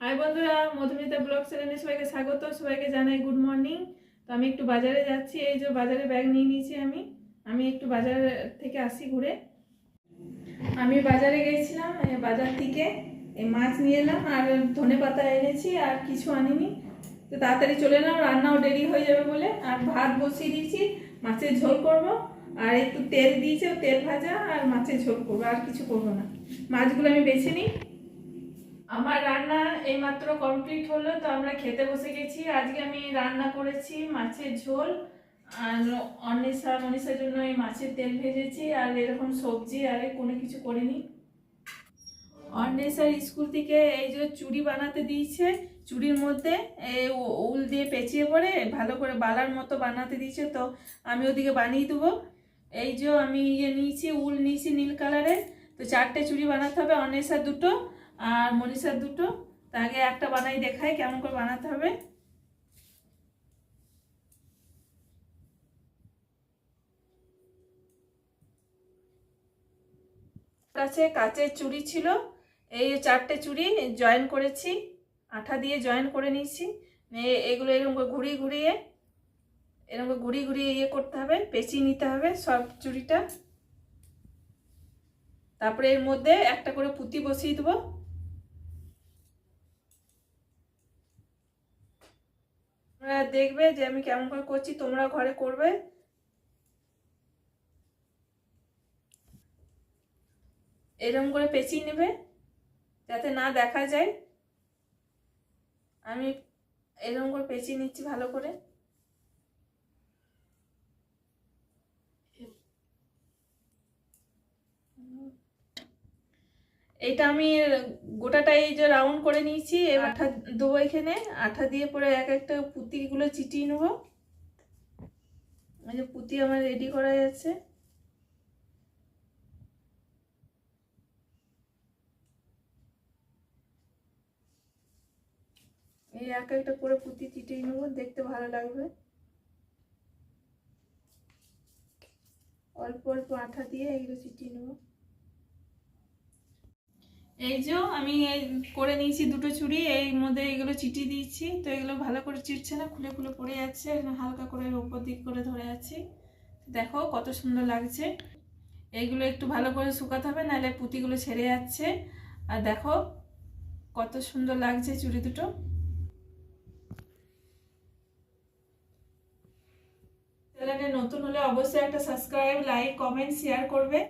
High বন্ধুরা, Madhumita blog চ্যানেলে সবাইকে স্বাগত, সবাইকে জানাই গুড মর্নিং। তো আমি একটু বাজারে যাচ্ছি, এই যে বাজারে ব্যাগ নিয়ে নিয়েছি আমি। আমি একটু বাজার থেকে আসি ঘুরে। আমি বাজারে গেছিলাম বাজার থেকে। মাছ নিয়ে এলাম আর ধনে পাতা এনেছি আর কিছু আনিনি। তো তাড়াতাড়ি চলে এলাম, রান্নাও দেরি হয়ে যাবে বলে। আর ভাত বসিয়ে দিয়েছি, মাছের ঝোল করব। আর একটু তেল দিয়েছে, তেল ভাজা আর মাছের ঝোল করব, আর কিছু করব না। মাছগুলো আমি বেছে নিই। আমার রান্না এইমাত্র কমপ্লিট হলো, তো আমরা খেতে বসে গেছি। আজকে আমি রান্না করেছি মাছের ঝোল, আর অন্বেষা, মনীষার জন্য এই মাছের তেল ভেজেছি, আর এরকম সবজি, আর কোনো কিছু করিনি। অন্বেষার স্কুল থেকে এই যে চুড়ি বানাতে দিয়েছে, চুড়ির মধ্যে উল দিয়ে পেঁচিয়ে পরে ভালো করে বালার মতো বানাতে দিয়েছে, তো আমি ওদিকে বানিয়ে দেবো। এই যে আমি ইয়ে নিয়েছি, উল নিয়েছি নীল কালারের, তো চারটে চুড়ি বানাতে হবে, অন্বেষার দুটো। আর মনীষার দুটো। তা আগে একটা বানাই দেখাই, কেমন করে বানাতে হবে। কাছে কাচের চুড়ি ছিল। এই চারটে চুড়ি জয়েন করেছি। আঠা দিয়ে জয়েন করে নিয়েছি। এগুলো এরকম করে ঘুরিয়ে ঘুরিয়ে, এরকম করে ঘুরিয়ে ঘুরিয়ে ইয়ে করতে হবে, পেঁচিয়ে নিতে হবে সব চুড়িটা। তারপরে এর মধ্যে একটা করে পুঁতি বসিয়ে দেবো। দেখবে যে আমি কেমন করে করছি, তোমরা ঘরে করবে। এরকম করে পেঁচিয়ে নেবে, যাতে না দেখা যায়। আমি এরকম করে পেঁচিয়ে নিচ্ছি ভালো করে। এটা আমি গোটাটা এই যে রাউন্ড করে নিয়েছি, এবার আঠা দেবো এখানে। আঠা দিয়ে পরে এক একটা পুঁতিগুলো চিটিয়ে নেব। যে পুঁতি আমার রেডি করা আছে। এই এক একটা করে পুঁতি চিটিয়ে নেব, দেখতে ভালো লাগবে। অল্প অল্প আঠা দিয়ে এগুলো চিটিয়ে নেব। এই যে আমি এই করে নিয়েছি দুটো চুড়ি এই মধ্যে এগুলো চিটি দিয়েছি, তো এগুলো ভালো করে চিটছে না, খুলে খুলে পড়ে যাচ্ছে হালকা করে উপর দিক করে ধরে আছি। দেখো কত সুন্দর লাগছে। এইগুলো একটু ভালো করে শুকাতে হবে, নাহলে পুঁতিগুলো ছেড়ে যাচ্ছে। আর দেখো কত সুন্দর লাগছে চুড়ি দুটো। চ্যানেলে নতুন হলে অবশ্যই একটা সাবস্ক্রাইব লাইক কমেন্ট শেয়ার করবে।